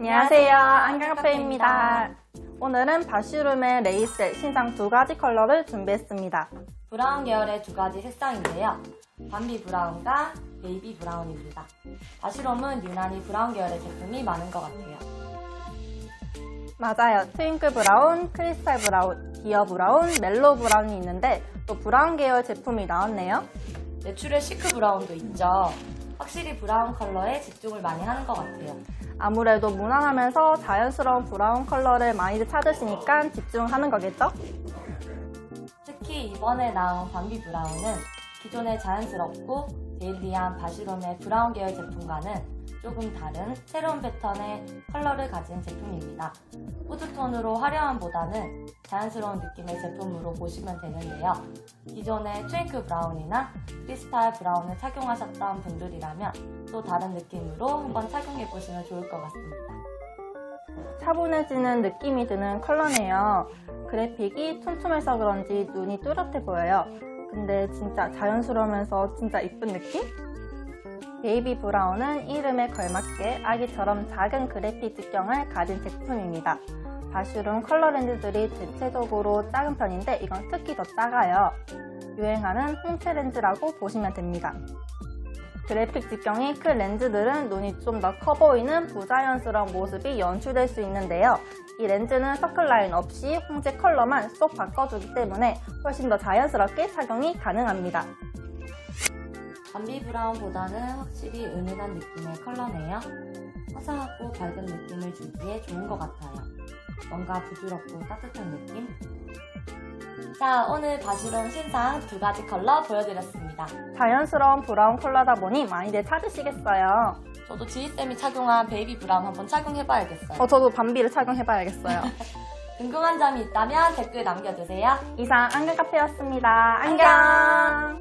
안녕하세요. 안경카페입니다. 오늘은 바쉬룸의 레이셀 신상 두 가지 컬러를 준비했습니다. 브라운 계열의 두 가지 색상인데요. 밤비 브라운과 베이비 브라운입니다. 바시롬은 유난히 브라운 계열의 제품이 많은 것 같아요. 맞아요. 트윙클 브라운, 크리스탈 브라운, 디어 브라운, 멜로우 브라운이 있는데 또 브라운 계열 제품이 나왔네요. 내추럴 시크 브라운도 있죠. 확실히 브라운 컬러에 집중을 많이 하는 것 같아요. 아무래도 무난하면서 자연스러운 브라운 컬러를 많이들 찾으시니까 집중하는 거겠죠? 특히 이번에 나온 밤비 브라운은 기존의 자연스럽고 데일리한 바시롬의 브라운 계열 제품과는 조금 다른 새로운 패턴의 컬러를 가진 제품입니다. 후드톤으로 화려함보다는 자연스러운 느낌의 제품으로 보시면 되는데요. 기존의 트윙크 브라운이나 크리스탈 브라운을 착용하셨던 분들이라면 또 다른 느낌으로 한번 착용해 보시면 좋을 것 같습니다. 차분해지는 느낌이 드는 컬러네요. 그래픽이 촘촘해서 그런지 눈이 뚜렷해 보여요. 근데 진짜 자연스러우면서 진짜 이쁜 느낌? 베이비 브라운은 이름에 걸맞게 아기처럼 작은 그래픽 직경을 가진 제품입니다. 바슈룸 컬러 렌즈들이 대체적으로 작은 편인데 이건 특히 더 작아요. 유행하는 홍채 렌즈라고 보시면 됩니다. 그래픽 직경이 큰 렌즈들은 눈이 좀 더 커 보이는 부자연스러운 모습이 연출될 수 있는데요. 이 렌즈는 서클 라인 없이 홍채 컬러만 쏙 바꿔주기 때문에 훨씬 더 자연스럽게 착용이 가능합니다. 밤비 브라운보다는 확실히 은은한 느낌의 컬러네요. 화사하고 밝은 느낌을 주기에 좋은 것 같아요. 뭔가 부드럽고 따뜻한 느낌? 자, 오늘 바시롬 신상 두 가지 컬러 보여드렸습니다. 자연스러운 브라운 컬러다 보니 많이들 찾으시겠어요. 저도 지희쌤이 착용한 베이비 브라운 한번 착용해봐야겠어요. 어, 저도 밤비를 착용해봐야겠어요. 궁금한 점이 있다면 댓글 남겨주세요. 이상 안경카페였습니다. 안녕. 안녕.